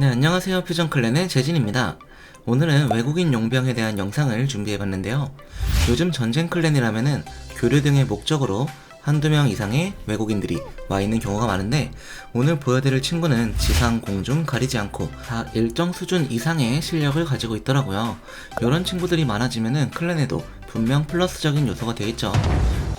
네, 안녕하세요. 퓨전클랜의 재진입니다. 오늘은 외국인 용병에 대한 영상을 준비해봤는데요. 요즘 전쟁 클랜이라면은 교류 등의 목적으로 한두 명 이상의 외국인들이 와 있는 경우가 많은데 오늘 보여드릴 친구는 지상, 공중 가리지 않고 다 일정 수준 이상의 실력을 가지고 있더라고요. 이런 친구들이 많아지면은 클랜에도 분명 플러스적인 요소가 되겠죠.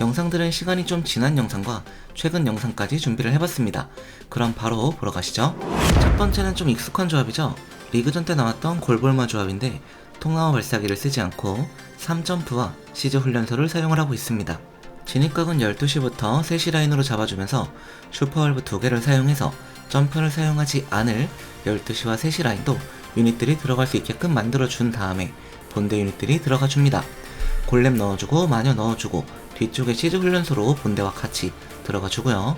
영상들은 시간이 좀 지난 영상과 최근 영상까지 준비를 해봤습니다. 그럼 바로 보러 가시죠. 첫 번째는 좀 익숙한 조합이죠. 리그전 때 나왔던 골볼마 조합인데 통나무 발사기를 쓰지 않고 3점프와 시즈 훈련소를 사용을 하고 있습니다. 진입각은 12시부터 3시 라인으로 잡아주면서 슈퍼월브 2개를 사용해서 점프를 사용하지 않을 12시와 3시 라인도 유닛들이 들어갈 수 있게끔 만들어준 다음에 본대 유닛들이 들어가 줍니다. 골렘 넣어주고 마녀 넣어주고 뒤쪽에 시즈 훈련소로 본대와 같이 들어가 주고요.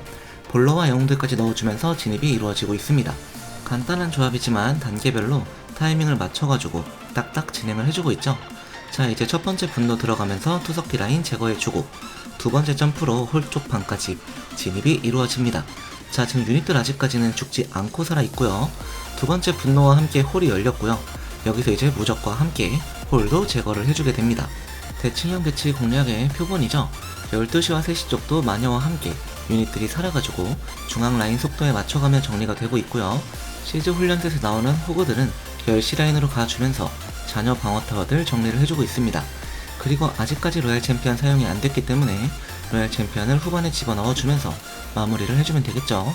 볼러와 영웅들까지 넣어주면서 진입이 이루어지고 있습니다. 간단한 조합이지만 단계별로 타이밍을 맞춰가지고 딱딱 진행을 해주고 있죠. 자 이제 첫 번째 분노 들어가면서 투석기 라인 제거해주고 두 번째 점프로 홀쪽 방까지 진입이 이루어집니다. 자 지금 유닛들 아직까지는 죽지 않고 살아있고요. 두 번째 분노와 함께 홀이 열렸고요. 여기서 이제 무적과 함께 홀도 제거를 해주게 됩니다. 대칭형 배치 공략의 표본이죠. 12시와 3시 쪽도 마녀와 함께 유닛들이 살아가지고 중앙 라인 속도에 맞춰가며 정리가 되고 있고요. 시즈 훈련셋에 나오는 호그들은 10시 라인으로 가주면서 자녀 방어 타워들 정리를 해주고 있습니다. 그리고 아직까지 로얄 챔피언 사용이 안 됐기 때문에 로얄 챔피언을 후반에 집어넣어주면서 마무리를 해주면 되겠죠.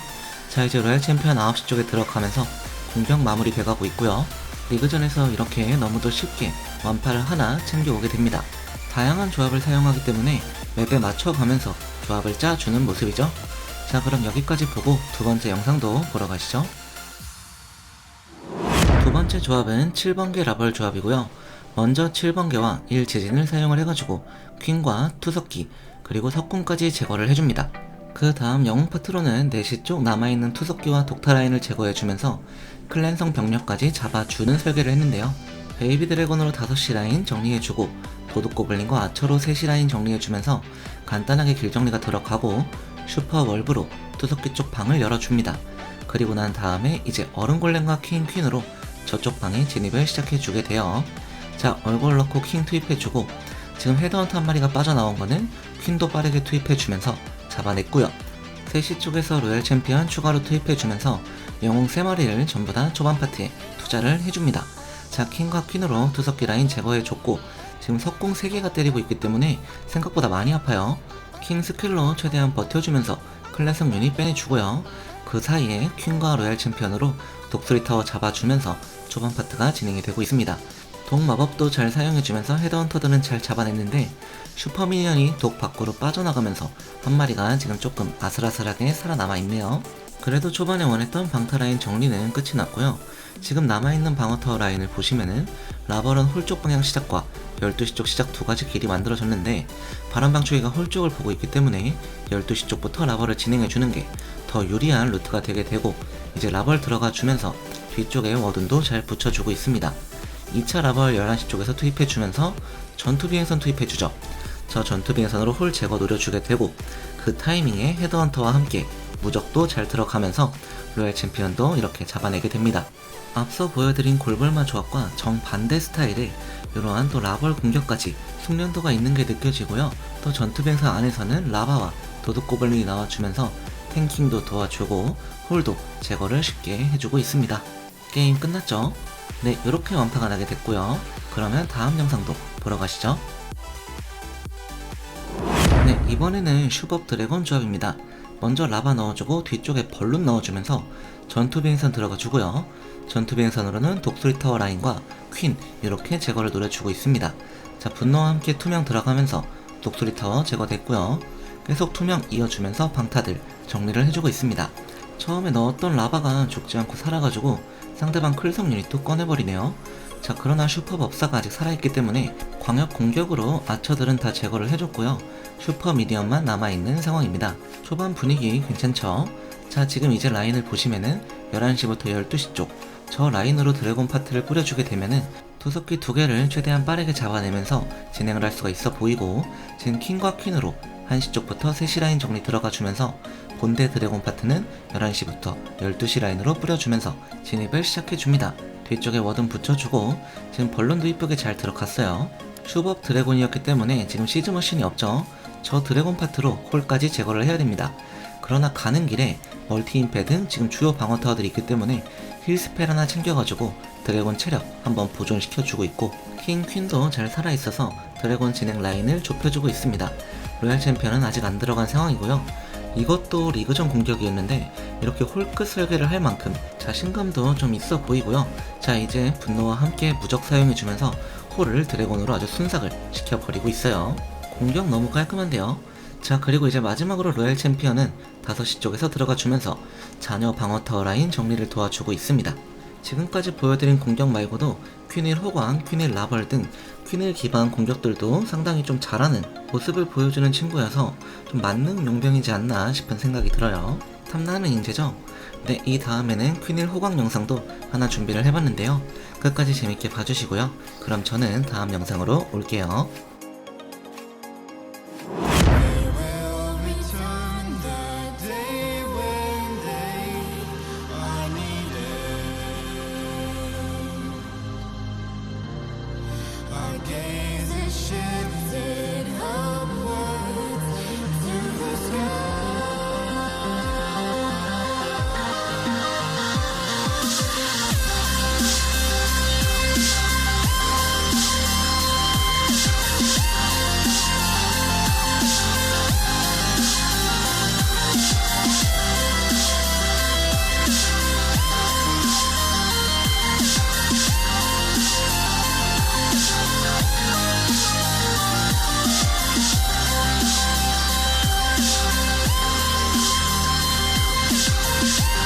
자 이제 로얄 챔피언 9시 쪽에 들어가면서 공격 마무리 돼가고 있고요. 리그전에서 이렇게 너무도 쉽게 완파를 하나 챙겨오게 됩니다. 다양한 조합을 사용하기 때문에 맵에 맞춰가면서 조합을 짜주는 모습이죠. 자 그럼 여기까지 보고 두 번째 영상도 보러 가시죠. 두 번째 조합은 7번개 라벌 조합이고요. 먼저 7번개와 1재진을 사용을 해가지고 퀸과 투석기 그리고 석궁까지 제거를 해줍니다. 그 다음 영웅 파트로는 4시 쪽 남아있는 투석기와 독타 라인을 제거해주면서 클랜성 병력까지 잡아주는 설계를 했는데요. 베이비 드래곤으로 5시 라인 정리해주고 도둑 고블린과 아처로 3시 라인 정리해주면서 간단하게 길 정리가 들어가고 슈퍼 월브로 투석기 쪽 방을 열어줍니다. 그리고 난 다음에 이제 얼음 골렘과 퀸 퀸으로 저쪽 방에 진입을 시작해주게 돼요. 자 얼굴 넣고 킹 투입해주고 지금 헤드헌터 한 마리가 빠져나온 거는 퀸도 빠르게 투입해주면서 잡아냈고요. 3시 쪽에서 로얄 챔피언 추가로 투입해주면서 영웅 3마리를 전부 다 초반 파트에 투자를 해줍니다. 자 킹과 퀸으로 투석기 라인 제거해줬고 지금 석궁 3개가 때리고 있기 때문에 생각보다 많이 아파요. 킹 스킬로 최대한 버텨주면서 클래성 유닛 빼내주고요. 그 사이에 퀸과 로얄 챔피언으로 독수리 타워 잡아주면서 초반 파트가 진행이 되고 있습니다. 독 마법도 잘 사용해주면서 헤드헌터들은 잘 잡아냈는데 슈퍼 미니언이 독 밖으로 빠져나가면서 한 마리가 지금 조금 아슬아슬하게 살아남아 있네요. 그래도 초반에 원했던 방타 라인 정리는 끝이 났고요. 지금 남아있는 방어타워 라인을 보시면은 라벌은 홀쪽 방향 시작과 12시 쪽 시작 두 가지 길이 만들어졌는데 바람방초기가 홀 쪽을 보고 있기 때문에 12시 쪽부터 라벌을 진행해 주는 게 더 유리한 루트가 되게 되고 이제 라벌 들어가 주면서 뒤쪽에 워든도 잘 붙여주고 있습니다. 2차 라벌 11시 쪽에서 투입해 주면서 전투 비행선 투입해 주죠. 저 전투 비행선으로 홀 제거 노려주게 되고 그 타이밍에 헤드헌터와 함께 무적도 잘 들어가면서 로얄 챔피언도 이렇게 잡아내게 됩니다. 앞서 보여드린 골벌마 조합과 정반대 스타일의 이러한 또 라벌 공격까지 숙련도가 있는 게 느껴지고요. 또 전투병사 안에서는 라바와 도둑고블린이 나와주면서 탱킹도 도와주고 홀도 제거를 쉽게 해주고 있습니다. 게임 끝났죠? 네, 이렇게 완파가 나게 됐고요. 그러면 다음 영상도 보러 가시죠. 네, 이번에는 슈법 드래곤 조합입니다. 먼저 라바 넣어주고 뒤쪽에 벌룬 넣어주면서 전투 비행선 들어가주고요. 전투 비행선으로는 독수리 타워 라인과 퀸 이렇게 제거를 노려주고 있습니다. 자 분노와 함께 투명 들어가면서 독수리 타워 제거됐고요. 계속 투명 이어주면서 방타들 정리를 해주고 있습니다. 처음에 넣었던 라바가 죽지 않고 살아가지고 상대방 클성 유닛도 꺼내버리네요. 자 그러나 슈퍼 법사가 아직 살아있기 때문에 광역 공격으로 아처들은 다 제거를 해줬고요. 슈퍼 미디엄만 남아있는 상황입니다. 초반 분위기 괜찮죠? 자 지금 이제 라인을 보시면은 11시부터 12시 쪽 저 라인으로 드래곤 파트를 뿌려주게 되면은 투석기 두 개를 최대한 빠르게 잡아내면서 진행을 할 수가 있어 보이고 지금 킹과 퀸으로 1시 쪽부터 3시 라인 정리 들어가 주면서 본대 드래곤 파트는 11시부터 12시 라인으로 뿌려주면서 진입을 시작해줍니다. 뒤쪽에 워든 붙여주고 지금 벌룬도 이쁘게 잘 들어갔어요. 슈법 드래곤이었기 때문에 지금 시즈 머신이 없죠. 저 드래곤 파트로 홀까지 제거를 해야 됩니다. 그러나 가는 길에 멀티 임패드 지금 주요 방어 타워들이 있기 때문에 힐스펠 하나 챙겨가지고 드래곤 체력 한번 보존시켜주고 있고 킹 퀸도 잘 살아있어서 드래곤 진행 라인을 좁혀주고 있습니다. 로얄 챔피언은 아직 안 들어간 상황이고요. 이것도 리그전 공격이었는데 이렇게 홀끝 설계를 할 만큼 자신감도 좀 있어 보이고요. 자 이제 분노와 함께 무적 사용해주면서 홀을 드래곤으로 아주 순삭을 시켜버리고 있어요. 공격 너무 깔끔한데요. 자 그리고 이제 마지막으로 로얄 챔피언은 5시 쪽에서 들어가 주면서 자녀 방어 타워 라인 정리를 도와주고 있습니다. 지금까지 보여드린 공격 말고도 퀸일 호광, 퀸일 라벌 등 퀸일 기반 공격들도 상당히 좀 잘하는 모습을 보여주는 친구여서 좀 만능 용병이지 않나 싶은 생각이 들어요. 탐나는 인재죠? 네, 이 다음에는 퀸일 호광 영상도 하나 준비를 해봤는데요. 끝까지 재밌게 봐주시고요. 그럼 저는 다음 영상으로 올게요. Show.